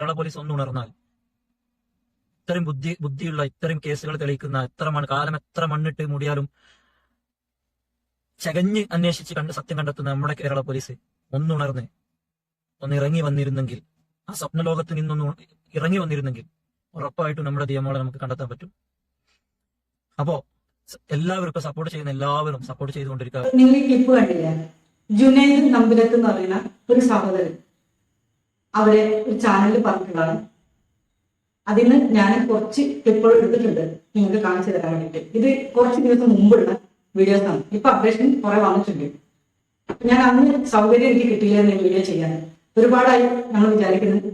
Kerala police ഒന്ന് ഉണർന്നാൽ ഇത്രയും ബുദ്ധി ബുദ്ധിയുള്ള ഇത്രയും കേസുകൾ തെളിയിക്കുന്ന എത്ര മണ് കാലം എത്ര മണ്ണിട്ട് മൂടിയാലും ചകഞ്ഞ് അന്വേഷിച്ച് കണ്ട് സത്യം കണ്ടെത്തുന്ന നമ്മുടെ കേരള പോലീസ് ഒന്നുണർന്ന് ഒന്ന് ഇറങ്ങി വന്നിരുന്നെങ്കിൽ ആ സ്വപ്ന ലോകത്ത് നിന്നൊന്ന് ഇറങ്ങി വന്നിരുന്നെങ്കിൽ ഉറപ്പായിട്ടും നമ്മുടെ നിയമങ്ങളെ നമുക്ക് കണ്ടെത്താൻ പറ്റും. അപ്പോ എല്ലാവർക്കും സപ്പോർട്ട് ചെയ്യുന്ന എല്ലാവരും സപ്പോർട്ട് ചെയ്തുകൊണ്ടിരിക്കുക നിങ്ങൾ ഈ ക്ലിപ്പ് കണ്ടില്ലേ? ജുനൈദ് നമ്പിലത്ത് എന്ന് പറയുന്ന ഒരു സഹോദരൻ. അവരെ ഒരു ചാനലിൽ പറഞ്ഞിട്ടുള്ളതാണ്. നിന്ന് ഞാൻ കുറച്ച് ക്ലിപ്പുകൾ എടുത്തിട്ടുണ്ട് നിങ്ങൾക്ക് കാണിച്ചു തരാൻ വേണ്ടിയിട്ട്. ഇത് കുറച്ച് ദിവസം മുമ്പുള്ള വീഡിയോസ് ആണ്. ഇപ്പൊ അപ്ഡേഷൻ കുറെ വന്നിട്ടുണ്ട്. ഞാൻ അന്ന് സൗകര്യം എനിക്ക് കിട്ടിയില്ല വീഡിയോ ചെയ്യാൻ. ഒരുപാടായി നമ്മൾ വിചാരിക്കുന്നത്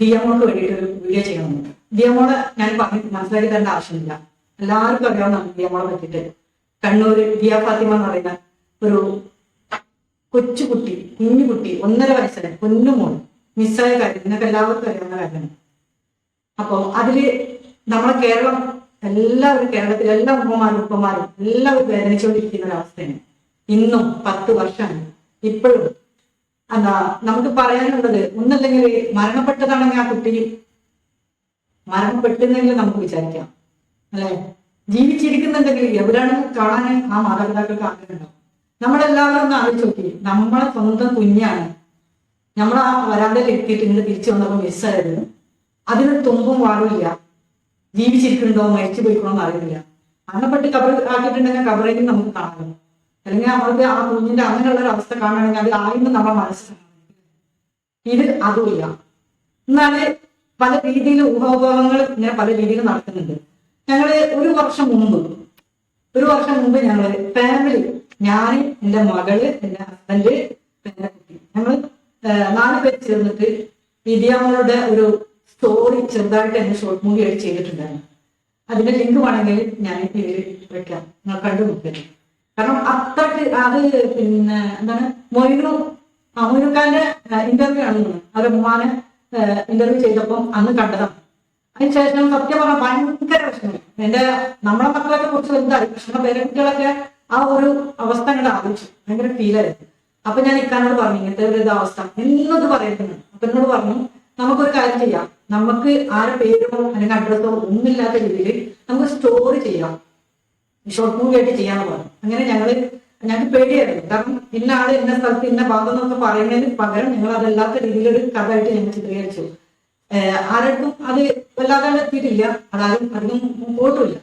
ഡി എമ്മോക്ക് വേണ്ടിയിട്ട് ഒരു വീഡിയോ ചെയ്യണം എമ്മോളെ ഞാൻ പറഞ്ഞ് മനസ്സിലാക്കി തരേണ്ട ആവശ്യമില്ല. എല്ലാവർക്കും അറിയാവുന്ന ഡി എമ്മോളെ പറ്റിയിട്ട്. കണ്ണൂര് ദിയ ഫാത്തിമ എന്ന് പറയുന്ന ഒരു കൊച്ചുകുട്ടി കുഞ്ഞുകുട്ടി ഒന്നര വയസ്സിന് പൊന്നുമോൻ മിസ്സായ കാര്യം. നിങ്ങൾക്ക് എല്ലാവർക്കും അറിയാവുന്ന കാര്യമാണ്. അപ്പോ അതിൽ നമ്മളെ കേരളം എല്ലാവരും കേരളത്തിലെ എല്ലാ ഉമ്മമാരും ഉപ്പമാരും എല്ലാവരും വേദനിച്ചുകൊണ്ടിരിക്കുന്ന ഒരു അവസ്ഥയാണ്. ഇന്നും പത്ത് വർഷമാണ്. ഇപ്പോഴും എന്താ നമുക്ക് പറയാനുള്ളത് ഒന്നല്ലെങ്കിൽ മരണപ്പെട്ടതാണെങ്കിൽ ആ കുട്ടി മരണപ്പെട്ടെന്നെങ്കിൽ നമുക്ക് വിചാരിക്കാം. അല്ലെ? ജീവിച്ചിരിക്കുന്നുണ്ടെങ്കിൽ എവിടെയാണ് കാണാൻ ആ മാതാപിതാക്കൾക്ക് ആഗ്രഹമുണ്ടാവും നമ്മളെല്ലാവരും ഒന്ന് ആലോചിച്ച് നോക്കി. നമ്മളെ സ്വന്തം കുഞ്ഞാണ്. നമ്മൾ ആ വരാന്തയിൽ എത്തിയിട്ട് ഇങ്ങനെ തിരിച്ചു വന്നപ്പോൾ മിസ്സായിരുന്നു അതിന് തുമ്പും വാറില്ല ജീവിച്ചിരിക്കുന്നുണ്ടോ? മരിച്ചു പോയിക്കണോ എന്ന് അറിയില്ല മരണപ്പെട്ട് കബർ ആക്കിയിട്ടുണ്ടെങ്കിൽ കബറേക്കും നമുക്ക് കാണാം അല്ലെങ്കിൽ നമ്മൾക്ക് ആ കുഞ്ഞിന്റെ അങ്ങനെയുള്ള ഒരു അവസ്ഥ കാണുകയാണെങ്കിൽ അത് ആയിരുന്നു നമ്മൾ മനസ്സിലാണ് ഇത് അതുമില്ല എന്നാൽ പല രീതിയിൽ ഊഹാഭോഗങ്ങൾ ഇങ്ങനെ പല രീതിയിൽ നടക്കുന്നുണ്ട്. ഞങ്ങൾ ഒരു വർഷം മുമ്പ് ഒരു വർഷം മുമ്പ് ഞങ്ങൾ ഫാമിലി ഞാൻ എന്റെ മകൾ എന്റെ ഹസ്ബൻഡ് എന്റെ കുട്ടി ഞങ്ങൾ നാല് പേര് ചേർന്നിട്ട് വിദ്യാമോളുടെ ഒരു സ്റ്റോറി ചെറുതായിട്ട് എന്നെ ഷോർട്ട് മൂവി ആയിട്ട് ചെയ്തിട്ടുണ്ടായിരുന്നു. അതിന്റെ ലിങ്ക് വേണമെങ്കിൽ ഞാൻ പേര് വെക്കാം. നിങ്ങൾ കണ്ടു നോക്കരുത് കാരണം അത്രയ്ക്ക് അത് പിന്നെ എന്താണ് മൊയ്നു മൊയ്നുഖാന്റെ ഇന്റർവ്യൂ ആണ്. അവരുടെ ഉമ്മാനെ ഇന്റർവ്യൂ ചെയ്തപ്പം അന്ന് കണ്ടതാണ്. അതിനുശേഷം സത്യം പറഞ്ഞാൽ ഭയങ്കര വിഷമം. എന്റെ നമ്മളെ മക്കളൊക്കെ കുറിച്ച് എന്താ പക്ഷെ പേരക്കുട്ടികളൊക്കെ ആ ഒരു അവസ്ഥ അങ്ങോട്ട് ആലോചിച്ചു. ഭയങ്കര ഫീലായിരുന്നു അപ്പൊ ഞാൻ ഇക്കാനോട് പറഞ്ഞു ഇങ്ങനത്തെ ഒരു അവസ്ഥ എന്നത് പറയുന്നു. അപ്പൊ എന്നോട് പറഞ്ഞു നമുക്കൊരു കാര്യം ചെയ്യാം. നമുക്ക് ആരെ പേരോ അല്ലെങ്കിൽ അഡ്രസ്സോ ഒന്നുമില്ലാത്ത രീതിയിൽ നമുക്ക് സ്റ്റോറി ചെയ്യാം. ഷോർട്ട് മൂവി ആയിട്ട് ചെയ്യാന്ന് പറഞ്ഞു. അങ്ങനെ ഞങ്ങൾ ഞങ്ങൾക്ക് പേടിയായിരുന്നു. കാരണം ഇന്ന ആൾ ഇന്ന സ്ഥലത്ത് ഇന്ന ഭാഗം എന്നൊക്കെ പറയുന്നതിന് പകരം ഞങ്ങൾ അതല്ലാത്ത രീതിയിലൊരു കഥയായിട്ട് ഞങ്ങൾ ചിത്രീകരിച്ചു. ആർക്കും അത് വല്ലാതെ എത്തിയിട്ടില്ല. അതാരും അധികം പോയിട്ടില്ല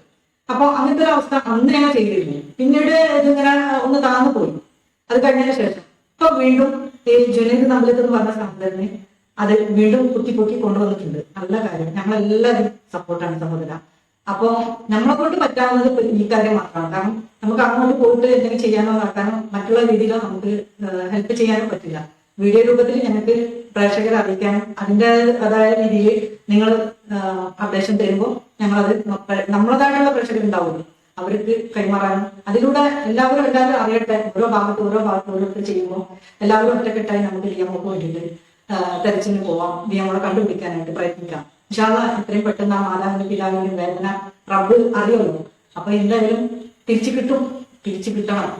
അപ്പൊ അങ്ങനത്തെ ഒരു അവസ്ഥ അന്ന് ഞങ്ങൾ ചെയ്തിരുന്നു. പിന്നീട് ഇതിങ്ങനെ ഒന്ന് താന്നു പോയി. അത് കഴിഞ്ഞതിന് ശേഷം. ഇപ്പൊ വീണ്ടും ഈ ജുനൈദ് നമ്പലത്ത് എന്ന് പറഞ്ഞ സഹോദരനെ അത് വീണ്ടും കുത്തി പൊക്കി കൊണ്ടുവന്നിട്ടുണ്ട്. നല്ല കാര്യം. ഞങ്ങളെല്ലാവരും സപ്പോർട്ടാണ് സഹോദര. അപ്പോ നമ്മളെ കൊണ്ട് പറ്റാവുന്നത് ഈ കാര്യം മാത്രമാണ്. കാരണം നമുക്ക് അങ്ങോട്ട് പോയിട്ട് എന്തെങ്കിലും ചെയ്യാനോ നടക്കാനോ മറ്റുള്ള രീതിയിലോ നമുക്ക് ഹെൽപ്പ് ചെയ്യാനോ പറ്റില്ല. വീഡിയോ രൂപത്തിൽ ഞങ്ങൾക്ക് പ്രേക്ഷകരെ അറിയിക്കാനും അതിന്റെ അതായ രീതിയിൽ നിങ്ങൾ അപ്ഡേഷൻ തരുമ്പോൾ ഞങ്ങളത് നമ്മളതായിട്ടുള്ള പ്രേക്ഷകർ ഉണ്ടാവുമല്ലോ അവർക്ക് കൈമാറാനും അതിലൂടെ എല്ലാവരും എല്ലാവരും അറിയട്ടെ ഓരോ ഭാഗത്ത് ഓരോ ഭാഗത്ത് ഓരോരുത്തർ ചെയ്യുമ്പോൾ എല്ലാവരും ഒറ്റക്കെട്ടായി നമുക്ക് നിയമങ്ങൾക്ക് വേണ്ടിയിട്ട് തെരച്ചിന് പോവാം. നിയമങ്ങളെ കണ്ടുപിടിക്കാനായിട്ട് പ്രയത്നിക്കാം. ഇൻഷാല്ല എത്രയും പെട്ടെന്ന് ആ മാതാവിന്റെ പിതാവിന്റെ വേദന റബ്ബ് അറിയുള്ളൂ അപ്പൊ എന്തായാലും തിരിച്ചു കിട്ടും. തിരിച്ചു കിട്ടണം.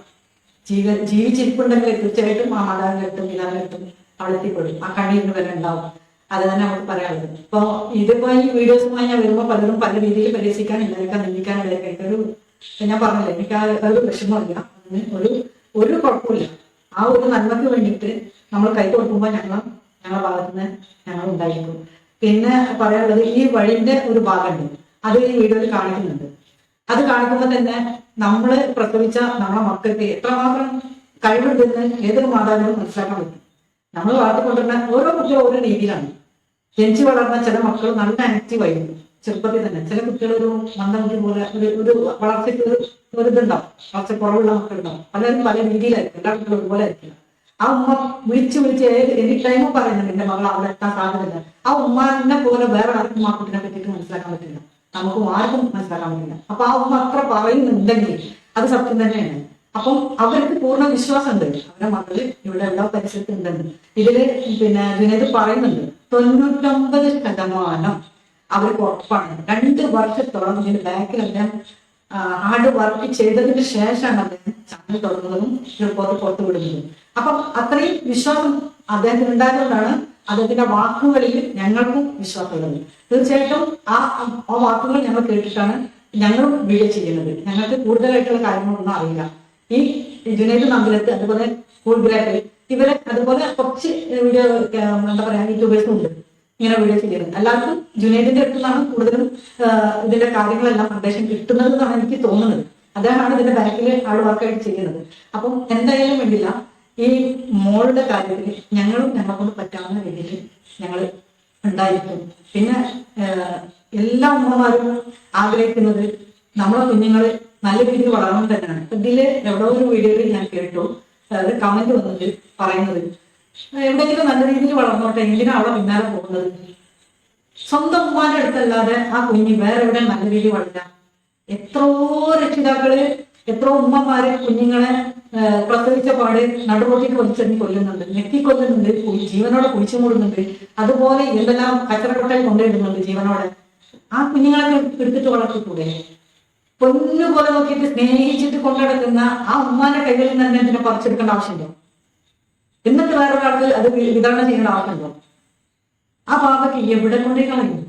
ജീവ ജീവിച്ചിരിപ്പുണ്ടെങ്കിൽ തീർച്ചയായിട്ടും ആ മാതാവിന്റെ അടുത്തും അവളെത്തിപ്പെടും ആ കണ്ണീരിന് വരെ ഉണ്ടാവും. അത് തന്നെ നമുക്ക് പറയാനുള്ളത്. ഇപ്പോ ഇതിപ്പോ ഈ വീഡിയോസുമായി ഞാൻ വരുമ്പോ പലരും പല രീതിയിൽ പരിഹസിക്കാൻ ഇല്ലായിരിക്കാൻ നിന്ദിക്കാൻ ഇല്ലായിരിക്കാം എനിക്കൊരു ഞാൻ പറഞ്ഞില്ല എനിക്ക് ആ ഒരു വിഷമമില്ല ഒരു ഒരു കുഴപ്പമില്ല. ആ ഒരു നന്മയ്ക്ക് വേണ്ടിയിട്ട് നമ്മൾ കൈ കൊടുക്കുമ്പോൾ ഞങ്ങൾ ഞങ്ങളുടെ ഭാഗത്ത് നിന്ന് ഞങ്ങൾ ഉണ്ടായിരിക്കും. പിന്നെ പറയാനുള്ളത് ഈ വഴിന്റെ ഒരു ഭാഗമുണ്ട്. അത് ഈ വീഡിയോയിൽ കാണിക്കുന്നുണ്ട്. അത് കാണിക്കുമ്പോൾ തന്നെ നമ്മൾ പ്രസവിച്ച നമ്മളെ മക്കൾക്ക് എത്രമാത്രം കഴിവുണ്ടെന്ന് ഏതൊരു മാതാവിനും മനസ്സിലാക്കാൻ പറ്റും. നമ്മൾ വളർത്തിക്കൊണ്ടിരുന്ന ഓരോ കുട്ടികളും ഓരോ രീതിയിലാണ്. ജനിച്ചു വളർന്ന ചില മക്കൾ നല്ല ആക്റ്റീവ് ആയിരുന്നു. ചെറുപ്പത്തിൽ തന്നെ. ചില കുട്ടികൾ ഒരു മന്ദബുദ്ധി പോലെ ഒരു വളർച്ചയ്ക്ക് ഒരു ഇതുണ്ടാവും. വളർച്ച കുറവുള്ള മക്കളുണ്ടാവും പലരും പല രീതിയിലായിരിക്കും. എല്ലാ കുട്ടികളും ഒരുപോലെ ആയിരിക്കില്ല ആ ഉമ്മ വിളിച്ചു വിളിച്ച് ഏത് എനി ടൈമും പറയുന്നുണ്ട് എന്റെ മകൾ അവിടെ എത്താൻ സാധ്യതയില്ല. ആ ഉമ്മാനെ പോലെ വേറെ ആർക്കും ആ കുട്ടിനെ പറ്റിയിട്ട് മനസ്സിലാക്കാൻ പറ്റില്ല. നമുക്ക് ആർക്കും മനസ്സിലാക്കാൻ പറ്റില്ല. അപ്പൊ ആ ഉമ്മ അത്ര പറയുന്നുണ്ടെങ്കിൽ അത് സത്യം തന്നെയാണ്. അപ്പം അവർക്ക് പൂർണ വിശ്വാസം ഉണ്ട് അവരുടെ മകൾ ഇവിടെ എല്ലാ പരിസരത്തും ഉണ്ടെന്ന്. ഇതിൽ പിന്നെ വിനേത് പറയുന്നുണ്ട് തൊണ്ണൂറ്റൊമ്പത് ശതമാനം അവർക്ക് ഉറപ്പാണ്. രണ്ട് വർഷത്തോളം ഇതിന്റെ ബാക്കിലെല്ലാം ഹാർഡ് വർക്ക് ചെയ്തതിന് ശേഷമാണ് അദ്ദേഹം ചാനൽ തുടങ്ങുന്നതും റിപ്പോർട്ട് പുറത്തു വിടുന്നതും. അപ്പം അത്രയും വിശ്വാസം അദ്ദേഹത്തിന് ഉണ്ടായതുകൊണ്ടാണ് അദ്ദേഹത്തിന്റെ വാക്കുകളിൽ ഞങ്ങൾക്കും വിശ്വാസമുള്ളത്. തീർച്ചയായിട്ടും ആ ആ വാക്കുകൾ ഞങ്ങൾ കേട്ടിട്ടാണ് ഞങ്ങളും വീഡിയോ ചെയ്യുന്നത്. ഞങ്ങൾക്ക് കൂടുതലായിട്ടുള്ള കാര്യങ്ങളൊന്നും അറിയില്ല. ഈ ജുനൈദ് നമ്പിലത്ത് അതുപോലെ കൂടുതലായിട്ട് ഇവരെ അതുപോലെ കുറച്ച് വീഡിയോ എന്താ പറയാ യൂട്യൂബേഴ്സും ഉണ്ട്. ഇങ്ങനെ വീഡിയോ ചെയ്യുന്നത്. എല്ലാവർക്കും ജുനൈദിന്റെ അടുത്തുനിന്നാണ് കൂടുതലും ഇതിന്റെ കാര്യങ്ങളെല്ലാം അപ്ഡേഷൻ കിട്ടുന്നത് എന്നാണ് എനിക്ക് തോന്നുന്നത്. അദ്ദേഹമാണ് ഇതിന്റെ ബാക്കിൽ ആൾ വർക്കായിട്ട് ചെയ്യുന്നത്. അപ്പം എന്തായാലും വേണ്ടില്ല ഈ മോളുടെ കാര്യത്തിൽ ഞങ്ങളും ഞങ്ങളെ കൊണ്ട് പറ്റാവുന്ന രീതിയിൽ ഞങ്ങൾ ഉണ്ടായിരിക്കും. പിന്നെ എല്ലാ അമ്മമാരും ആഗ്രഹിക്കുന്നത് നമ്മളെ കുഞ്ഞുങ്ങൾ നല്ല രീതിയിൽ വളരണം തന്നെയാണ്. ഇതിൽ എവിടെ ഒരു വീഡിയോയിൽ ഞാൻ കേട്ടു. അതായത് കമന്റ് വന്നിട്ട് പറയുന്നത് എവിടെയെങ്കിലും നല്ല രീതിയിൽ വളർന്നോട്ടെ എന്തിനാ അവളെ പിന്നാലെ പോകുന്നത്. സ്വന്തം ഉമ്മാന്റെ അടുത്തല്ലാതെ ആ കുഞ്ഞ് വേറെ എവിടെ നല്ല രീതിയിൽ വളരാം എത്രയോ രക്ഷിതാക്കൾ എത്രയോ ഉമ്മമാര് കുഞ്ഞുങ്ങളെ പ്രസവിച്ച പാട് നടുറോട്ടിക്ക് വലിച്ചെറിഞ്ഞ് കൊല്ലുന്നുണ്ട്. ഞെക്കി കൊല്ലുന്നുണ്ട് കുഴി- ജീവനോടെ കുഴിച്ചു മൂടുന്നുണ്ട്. അതുപോലെ എന്തെല്ലാം കച്ചറക്കൊട്ടയിൽ കൊണ്ടുവരുന്നുണ്ട് ജീവനോടെ. ആ കുഞ്ഞുങ്ങളൊക്കെ എടുത്തിട്ട് വളർത്തിക്കൂടെ? പൊന്നു പോലെ നോക്കിയിട്ട് സ്നേഹിച്ചിട്ട് കൊണ്ടുനടക്കുന്ന ആ ഉമ്മാന്റെ കൈകളിൽ തന്നെ പറിച്ചെടുക്കേണ്ട ആവശ്യമുണ്ടോ എന്നിട്ട് വേറൊരാൾക്ക് അത് വിതരണം ചെയ്യേണ്ട ആവശ്യമുണ്ടോ? ആ പാപയ്ക്ക് എവിടെ കൊണ്ടേ കളയും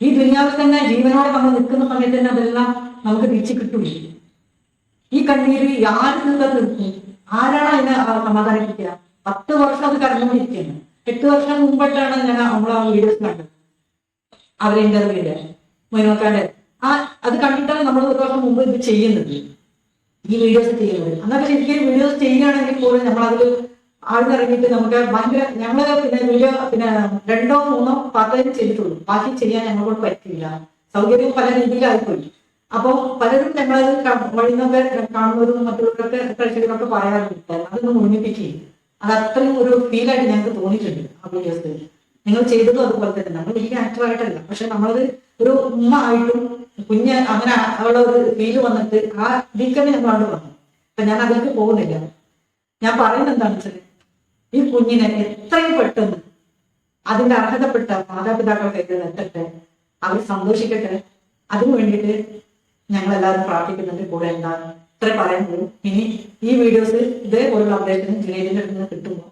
ഈ ദുനിയാവിൽ തന്നെ ജീവനോടെ നമ്മൾ നിൽക്കുന്ന സമയത്ത് തന്നെ അതെല്ലാം നമുക്ക് തിരിച്ചു കിട്ടൂലേ? ഈ കണ്ണീര് ആര് നിന്നത് തീർക്കും? ആരാണ് അതിനെ സമാധാനം സമാധാനിപ്പിക്കുക? പത്ത് വർഷം അത് കടന്നുകൊണ്ടിരിക്കുകയാണ്. എട്ട് വർഷം മുമ്പായിട്ടാണ് ഞാൻ നമ്മളെ വീഡിയോസ് കണ്ടത്. അവരെ ഇന്റർവ്യൂന്റെ മൊയ്നോക്കാന്റെ ആ അത് കണ്ടിട്ടാണ് നമ്മൾ ഒരു വർഷം മുമ്പ് ഇത് ചെയ്യുന്നത്. ഈ വീഡിയോസ് ചെയ്യുന്നത് അന്നൊക്കെ ശരിക്കും വീഡിയോസ് ചെയ്യുകയാണെങ്കിൽ പോലും നമ്മൾ അതിൽ ആഴ്ന്നിറങ്ങിയിട്ട് നമുക്ക് ഭയങ്കര ഞങ്ങൾ പിന്നെ വീഡിയോ പിന്നെ രണ്ടോ മൂന്നോ പാർട്ടൈം ചെയ്തിട്ടുള്ളൂ. ബാക്കി ചെയ്യാൻ ഞങ്ങളോട് പറ്റില്ല സൗകര്യം പല രീതിയിലായിപ്പോയി അപ്പോൾ പലരും ഞങ്ങളത് വഴി നിന്നൊക്കെ കാണുന്നവരും മറ്റുള്ളവരൊക്കെ പ്രേക്ഷകരൊക്കെ പറയാറുണ്ട്. അതൊന്ന് മുന്നിപ്പിക്കുകയും അത് അത്രയും ഒരു ഫീലായിട്ട് ഞങ്ങൾക്ക് തോന്നിയിട്ടുണ്ട് ആ വീഡിയോസ് നിങ്ങൾ ചെയ്തതും അതുപോലെ തന്നെ. നമ്മൾ വലിയ ആക്ടറായിട്ടല്ല പക്ഷെ നമ്മളത് ഒരു ഉമ്മ ആയിട്ടും കുഞ്ഞ് അങ്ങനെ അവൾ ഫീൽ വന്നിട്ട് ആ വീക്കെന്നെ എന്നോട് വന്നു. അപ്പൊ ഞാൻ അതിലേക്ക് പോകുന്നില്ല. ഞാൻ പറയുന്നത് എന്താണെന്ന് വെച്ചാൽ ഈ കുഞ്ഞിനെ എത്രയും പെട്ടെന്ന് അതിന്റെ അർഹതപ്പെട്ട മാതാപിതാക്കളുടെ കയ്യിൽ എത്തട്ടെ അവർ സന്തോഷിക്കട്ടെ. അതിനു വേണ്ടിയിട്ട് ഞങ്ങൾ എല്ലാവരും പ്രാർത്ഥിക്കുന്നുണ്ട് കൂടെ എന്താണ്? ഇത്ര പറയുന്നത് ഇനി ഈ വീഡിയോസ് ഇതേപോലുള്ള അപ്ഡേഷൻ ജനേജിന്റെ അടുത്ത് നിന്ന് കിട്ടുമ്പോൾ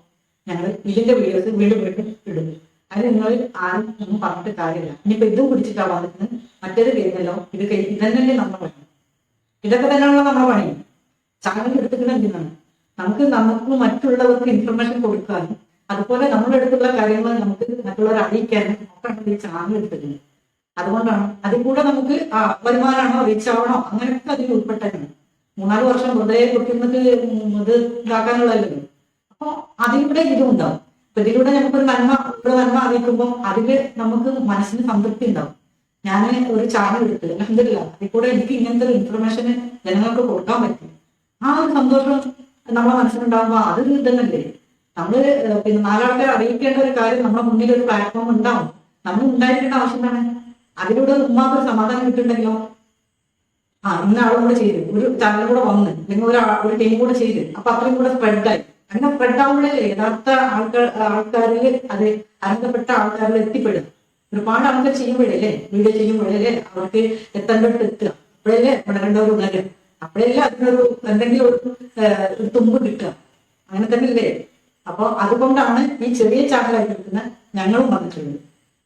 ഞങ്ങൾ ഇതിന്റെ വീഡിയോസ് വീണ്ടും വീണ്ടും ഇടും. അതിന് നിങ്ങൾ ആരും ഒന്നും പറഞ്ഞിട്ട് കാര്യമില്ല. ഇനിയിപ്പോ ഇതും പിടിച്ചിട്ടാ വന്നിട്ട് മറ്റേത് കഴിഞ്ഞല്ലോ ഇത് ഇതന്നെ നമ്മുടെ പണി. ഇതൊക്കെ തന്നെയാണല്ലോ നമ്മുടെ പണി. ചാനൽ എടുത്തിട്ട് എന്തിനാണ്? നമുക്ക് നമുക്ക് മറ്റുള്ളവർക്ക് ഇൻഫർമേഷൻ കൊടുക്കാനും അതുപോലെ നമ്മുടെ അടുത്തുള്ള കാര്യങ്ങൾ നമുക്ക് മറ്റുള്ളവരെ അറിയിക്കാനും ഒക്കെ ഈ ചാനൽ എടുത്തിട്ടുണ്ട്. അതുകൊണ്ടാണ് അതിൽ കൂടെ നമുക്ക് ആ, വരുമാനമാണോ റീച്ച് ആവണോ അങ്ങനെയൊക്കെ അതിൽ ഉൾപ്പെട്ടാണ് മൂന്നാൽ വർഷം വെറുതെ കുട്ടികൾക്ക് ഇത് ഇതാക്കാനുള്ളതല്ലോ. അപ്പൊ അതിലൂടെ ഇതും ഉണ്ടാവും അപ്പൊ ഇതിലൂടെ നമുക്കൊരു നന്മ നന്മ അറിയിക്കുമ്പോൾ അതിൽ നമുക്ക് മനസ്സിന് സംതൃപ്തി ഉണ്ടാവും. ഞാൻ ഒരു ചാനൽ എടുത്ത് അലഹമില്ല അതിൽ കൂടെ എനിക്ക് ഇങ്ങനത്തെ ഒരു ഇൻഫർമേഷൻ ജനങ്ങൾക്ക് കൊടുക്കാൻ പറ്റും. ആ ഒരു സന്തോഷം നമ്മളെ മനസ്സിലുണ്ടാകുമ്പോൾ അതൊരു ഇതന്നല്ലേ നമ്മൾ പിന്നെ നാലാൾക്കാരെ അറിയിക്കേണ്ട ഒരു കാര്യം നമ്മുടെ മുന്നിൽ ഒരു പ്ലാറ്റ്ഫോം ഉണ്ടാവും. നമ്മൾ ഉണ്ടായിരിക്കേണ്ട ആവശ്യം തന്നെ അതിലൂടെ ഉമ്മാക്ക് ഒരു സമാധാനം കിട്ടുന്നുണ്ടല്ലോ. ആ ഇന്ന ആളും കൂടെ ചെയ്ത് ഒരു ചാനൽ കൂടെ വന്ന് അല്ലെങ്കിൽ ഒരു ഒരു ടീം കൂടെ ചെയ്ത് അപ്പൊ അത്രയും കൂടെ സ്പ്രെഡായി അങ്ങനെ സ്പ്രെഡ് ആവുമ്പോഴേ യഥാർത്ഥ ആൾക്കാർ ആൾക്കാരിൽ അത് അർഹതപ്പെട്ട ആൾക്കാരിൽ എത്തിപ്പെടും ഒരുപാട് ആൾക്കാർ ചെയ്യുമ്പോഴല്ലേ? വീഡിയോ ചെയ്യുമ്പോഴല്ലേ അവർക്ക് എത്തേണ്ടടുത്ത് എത്തുക? അപ്പോഴല്ലേ ഒരു ഉണരും അപ്പോഴല്ലേ അതിനൊരു എന്തെങ്കിലും ഒരു തുമ്പ് കിട്ടുക. അങ്ങനെ തന്നെ ഇല്ലേ അപ്പൊ അതുകൊണ്ടാണ് ഈ ചെറിയ ചാനലായിട്ട് കിട്ടുന്ന ഞങ്ങളും വന്നിട്ടുള്ളത്.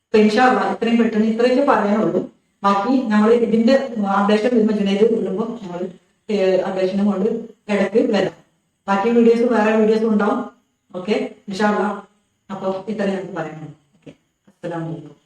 അപ്പൊ ഇൻഷാള്ള ഇത്രയും പെട്ടെന്ന് ഇത്രയൊക്കെ പറയാനുള്ളൂ. ബാക്കി നമ്മൾ ഇതിന്റെ അപ്ഡേഷൻ വരുമ്പോൾ ജുനൈദ് വിടുമ്പോൾ ഞങ്ങൾ അപ്ഡേഷനും കൊണ്ട് ഇടയ്ക്ക് വരാം. ബാക്കി വീഡിയോസ് വേറെ വീഡിയോസ് ഉണ്ടാവും. ഓക്കെ ഇൻഷാള്ള അപ്പൊ ഇത്രയും ഞങ്ങൾക്ക് പറയാനുള്ളൂ. ഓക്കെ അസ്സലാമലൈക്കും